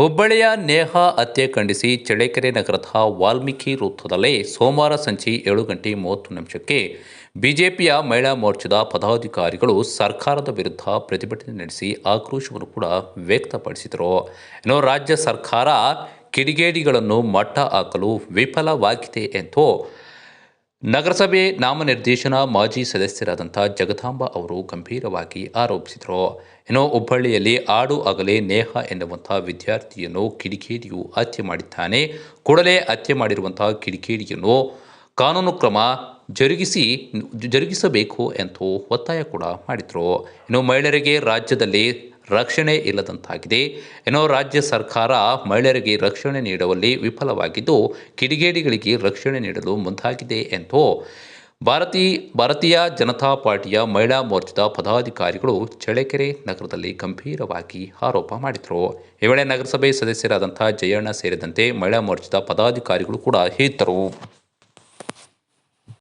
ಹುಬ್ಬಳ್ಳಿಯ ನೇಹ ಹತ್ಯೆ ಖಂಡಿಸಿ ಚಳ್ಳಕೆರೆ ನಗರದ ವಾಲ್ಮೀಕಿ ವೃತ್ತದಲ್ಲಿ ಸೋಮವಾರ ಸಂಜೆ ಏಳು ಗಂಟೆ ಮೂವತ್ತು ನಿಮಿಷಕ್ಕೆ ಬಿಜೆಪಿಯ ಮಹಿಳಾ ಮೋರ್ಚಾದ ಪದಾಧಿಕಾರಿಗಳು ಸರ್ಕಾರದ ವಿರುದ್ಧ ಪ್ರತಿಭಟನೆ ನಡೆಸಿ ಆಕ್ರೋಶವನ್ನು ಕೂಡ ವ್ಯಕ್ತಪಡಿಸಿದರು. ಇನ್ನು ರಾಜ್ಯ ಸರ್ಕಾರ ಕಿಡಿಗೇಡಿಗಳನ್ನು ಮಟ್ಟ ಹಾಕಲು ವಿಫಲವಾಗಿದೆ ಎಂದು ನಗರಸಭೆ ನಾಮನಿರ್ದೇಶನ ಮಾಜಿ ಸದಸ್ಯರಾದಂಥ ಜಗದಾಂಬ ಅವರು ಗಂಭೀರವಾಗಿ ಆರೋಪಿಸಿದರು. ಇನ್ನು ಹುಬ್ಬಳ್ಳಿಯಲ್ಲಿ ಆಡು ಆಗಲೇ ನೇಹ ಎನ್ನುವಂಥ ವಿದ್ಯಾರ್ಥಿಯನ್ನು ಕಿಡಿಕೇಡಿಯು ಹತ್ಯೆ ಮಾಡಿದ್ದಾನೆ. ಕೂಡಲೇ ಹತ್ಯೆ ಮಾಡಿರುವಂಥ ಕಿಡಿಕೇಡಿಯನ್ನು ಕಾನೂನು ಕ್ರಮ ಜರುಗಿಸಿ ಜರುಗಿಸಬೇಕು ಎಂದು ಒತ್ತಾಯ ಕೂಡ ಮಾಡಿದರು. ಇನ್ನು ಮಹಿಳೆಯರಿಗೆ ರಾಜ್ಯದಲ್ಲಿ ರಕ್ಷಣೆ ಇಲ್ಲದಂತಾಗಿದೆ. ಏನೋ ರಾಜ್ಯ ಸರ್ಕಾರ ಮಹಿಳೆಯರಿಗೆ ರಕ್ಷಣೆ ನೀಡುವಲ್ಲಿ ವಿಫಲವಾಗಿದ್ದು, ಕಿಡಿಗೇಡಿಗಳಿಗೆ ರಕ್ಷಣೆ ನೀಡಲು ಮುಂದಾಗಿದೆ ಎಂದು ಭಾರತೀ, ಭಾರತೀಯ ಜನತಾ ಪಾರ್ಟಿಯ ಮಹಿಳಾ ಮೋರ್ಚಾದ ಪದಾಧಿಕಾರಿಗಳು ಚಳ್ಳಕೆರೆ ನಗರದಲ್ಲಿ ಗಂಭೀರವಾಗಿ ಆರೋಪ ಮಾಡಿದರು. ಈ ವೇಳೆ ನಗರಸಭೆ ಸದಸ್ಯರಾದಂಥ ಜಯಣ್ಣ ಸೇರಿದಂತೆ ಮಹಿಳಾ ಮೋರ್ಚಾದ ಪದಾಧಿಕಾರಿಗಳು ಕೂಡ ಇದ್ದರು.